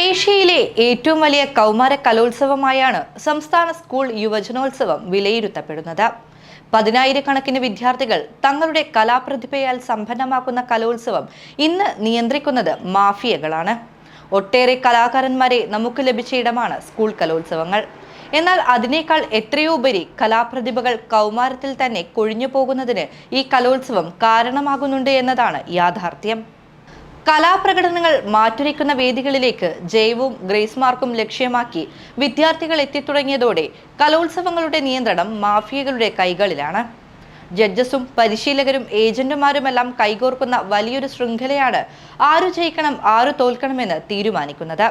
ഏഷ്യയിലെ ഏറ്റവും വലിയ കൗമാര കലോത്സവമായാണ് സംസ്ഥാന സ്കൂൾ യുവജനോത്സവം വിലയിരുത്തപ്പെടുന്നത്. പതിനായിരക്കണക്കിന് വിദ്യാർത്ഥികൾ തങ്ങളുടെ കലാപ്രതിഭയാൽ സമ്പന്നമാക്കുന്ന കലോത്സവം ഇന്ന് നിയന്ത്രിക്കുന്നത് മാഫിയകളാണ്. ഒട്ടേറെ കലാകാരന്മാരെ നമുക്ക് ലഭിച്ച ഇടമാണ് സ്കൂൾ കലോത്സവങ്ങൾ. എന്നാൽ അതിനേക്കാൾ എത്രയോ ഉപരി കലാപ്രതിഭകൾ കൗമാരത്തിൽ തന്നെ കൊഴിഞ്ഞു പോകുന്നതിന് ഈ കലോത്സവം കാരണമാകുന്നുണ്ട് എന്നതാണ് യാഥാർത്ഥ്യം. കലാപ്രകടനങ്ങൾ മാറ്റുരയ്ക്കുന്ന വേദികളിലേക്ക് ജയവും ഗ്രേസ് മാർക്കും ലക്ഷ്യമാക്കി വിദ്യാർത്ഥികൾ എത്തിത്തുടങ്ങിയതോടെ കലോത്സവങ്ങളുടെ നിയന്ത്രണം മാഫിയകളുടെ കൈകളിലാണ്. ജഡ്ജസും പരിശീലകരും ഏജന്റുമാരുമെല്ലാം കൈകോർക്കുന്ന വലിയൊരു ശൃംഖലയാണ് ആരു ജയിക്കണം ആരു തോൽക്കണമെന്ന് തീരുമാനിക്കുന്നത്.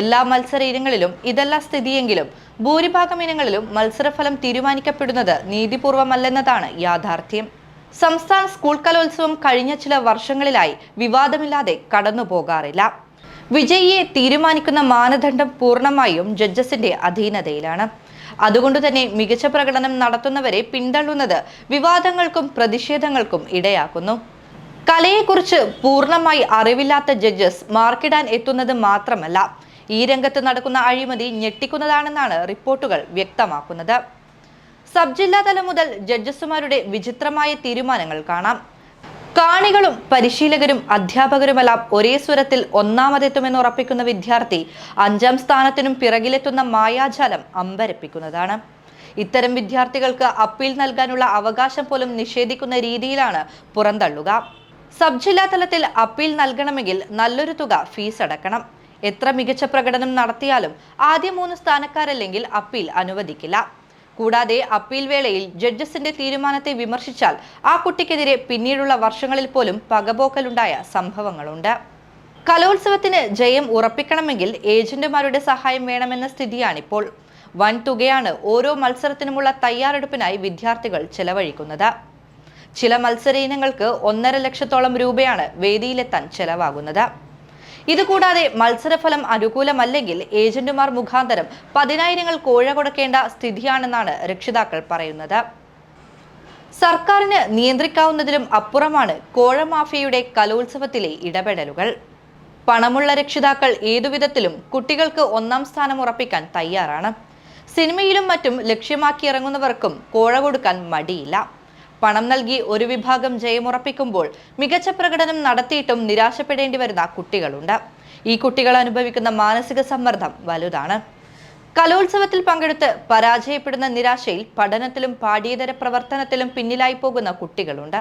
എല്ലാ മത്സര ഇനങ്ങളിലും ഇതല്ല സ്ഥിതിയെങ്കിലും ഭൂരിഭാഗം ഇനങ്ങളിലും മത്സരഫലം തീരുമാനിക്കപ്പെടുന്നത് നീതിപൂർവമല്ലെന്നതാണ് യാഥാർത്ഥ്യം. സംസ്ഥാന സ്കൂൾ കലോത്സവം കഴിഞ്ഞ ചില വർഷങ്ങളിലായി വിവാദമില്ലാതെ കടന്നു പോകാറില്ല വിജയിയെ തീരുമാനിക്കുന്ന മാനദണ്ഡം പൂർണമായും ജഡ്ജസിന്റെ അധീനതയിലാണ്. അതുകൊണ്ടുതന്നെ മികച്ച പ്രകടനം നടത്തുന്നവരെ പിന്തള്ളുന്നത് വിവാദങ്ങൾക്കും പ്രതിഷേധങ്ങൾക്കും ഇടയാക്കുന്നു. കലയെക്കുറിച്ച് പൂർണമായി അറിവില്ലാത്ത ജഡ്ജസ് മാർക്കിടാൻ എത്തുന്നത് മാത്രമല്ല ഈ രംഗത്ത് നടക്കുന്ന അഴിമതി ഞെട്ടിക്കുന്നതാണെന്നാണ് റിപ്പോർട്ടുകൾ വ്യക്തമാക്കുന്നത്. സബ് ജില്ലാ തലം മുതൽ ജഡ്ജസുമാരുടെ വിചിത്രമായ തീരുമാനങ്ങൾ കാണാം. കാണികളും പരിശീലകരും അധ്യാപകരുമെല്ലാം ഒരേ സ്വരത്തിൽ ഒന്നാമതെത്തുമെന്ന് ഉറപ്പിക്കുന്ന വിദ്യാർത്ഥി അഞ്ചാം സ്ഥാനത്തിനും പിറകിലെത്തുന്ന മായാജാലം അമ്പരപ്പിക്കുന്നതാണ്. ഇത്തരം വിദ്യാർത്ഥികൾക്ക് അപ്പീൽ നൽകാനുള്ള അവകാശം പോലും നിഷേധിക്കുന്ന രീതിയിലാണ് പുറന്തള്ളുക. സബ് ജില്ലാ തലത്തിൽ അപ്പീൽ നൽകണമെങ്കിൽ നല്ലൊരു തുക ഫീസ് അടക്കണം. എത്ര മികച്ച പ്രകടനം നടത്തിയാലും ആദ്യ മൂന്ന് സ്ഥാനക്കാരല്ലെങ്കിൽ അപ്പീൽ അനുവദിക്കില്ല. കൂടാതെ അപ്പീൽ വേളയിൽ ജഡ്ജസിന്റെ തീരുമാനത്തെ വിമർശിച്ചാൽ ആ കുട്ടിക്കെതിരെ പിന്നീടുള്ള വർഷങ്ങളിൽ പോലും പകപോക്കലുണ്ടായ സംഭവങ്ങളുണ്ട്. കലോത്സവത്തിന് ജയം ഉറപ്പിക്കണമെങ്കിൽ ഏജന്റുമാരുടെ സഹായം വേണമെന്ന സ്ഥിതിയാണിപ്പോൾ. വൻ തുകയാണ് ഓരോ മത്സരത്തിനുമുള്ള തയ്യാറെടുപ്പിനായി വിദ്യാർത്ഥികൾ ചെലവഴിക്കുന്നത്. ചില മത്സര ഇനങ്ങൾക്ക് ഒന്നര ലക്ഷത്തോളം രൂപയാണ് വേദിയിലെത്താൻ ചെലവാകുന്നത്. ഇതുകൂടാതെ മത്സരഫലം അനുകൂലമല്ലെങ്കിൽ ഏജന്റുമാർ മുഖാന്തരം പതിനായിരങ്ങൾ കോഴ കൊടുക്കേണ്ട സ്ഥിതിയാണെന്നാണ് രക്ഷിതാക്കൾ പറയുന്നത്. സർക്കാരിന് നിയന്ത്രിക്കാവുന്നതിലും അപ്പുറമാണ് കോഴ മാഫിയയുടെ കലോത്സവത്തിലെ ഇടപെടലുകൾ. പണമുള്ള രക്ഷിതാക്കൾ ഏതുവിധത്തിലും കുട്ടികൾക്ക് ഒന്നാം സ്ഥാനം ഉറപ്പിക്കാൻ തയ്യാറാണ്. സിനിമയിലും മറ്റും ലക്ഷ്യമാക്കി ഇറങ്ങുന്നവർക്കും കോഴ കൊടുക്കാൻ മടിയില്ല. പണം നൽകി ഒരു വിഭാഗം ജയമുറപ്പിക്കുമ്പോൾ മികച്ച പ്രകടനം നടത്തിയിട്ടും നിരാശപ്പെടേണ്ടി വരുന്ന കുട്ടികളുണ്ട്. ഈ കുട്ടികൾ അനുഭവിക്കുന്ന മാനസിക സമ്മർദ്ദം വലുതാണ്. കലോത്സവത്തിൽ പങ്കെടുത്ത് പരാജയപ്പെടുന്ന നിരാശയിൽ പഠനത്തിലും പാഠ്യേതര പ്രവർത്തനത്തിലും പിന്നിലായി പോകുന്ന കുട്ടികളുണ്ട്.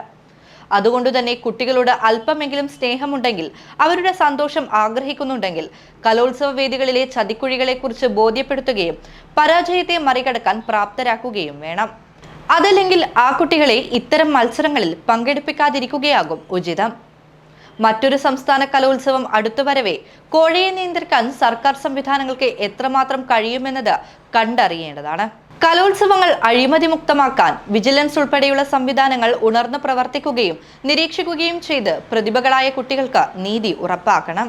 അതുകൊണ്ട് തന്നെ കുട്ടികളോട് അല്പമെങ്കിലും സ്നേഹമുണ്ടെങ്കിൽ അവരുടെ സന്തോഷം ആഗ്രഹിക്കുന്നുണ്ടെങ്കിൽ കലോത്സവ വേദികളിലെ ചതിക്കുഴികളെക്കുറിച്ച് ബോധ്യപ്പെടുത്തുകയും പരാജയത്തെ മറികടക്കാൻ പ്രാപ്തരാക്കുകയും വേണം. അതല്ലെങ്കിൽ ആ കുട്ടികളെ ഇത്തരം മത്സരങ്ങളിൽ പങ്കെടുപ്പിക്കാതിരിക്കുകയാകും ഉചിതം. മറ്റൊരു സംസ്ഥാന കലോത്സവം അടുത്തുവരവേ കോഴയെ നിയന്ത്രിക്കാൻ സർക്കാർ സംവിധാനങ്ങൾക്ക് എത്രമാത്രം കഴിയുമെന്നത് കണ്ടറിയേണ്ടതാണ്. കലോത്സവങ്ങൾ അഴിമതി അഴിമതിമുക്തമാക്കാൻ വിജിലൻസ് ഉൾപ്പെടെയുള്ള സംവിധാനങ്ങൾ ഉണർന്നു പ്രവർത്തിക്കുകയും നിരീക്ഷിക്കുകയും ചെയ്ത് പ്രതിഭകളായ കുട്ടികൾക്ക് നീതി ഉറപ്പാക്കണം.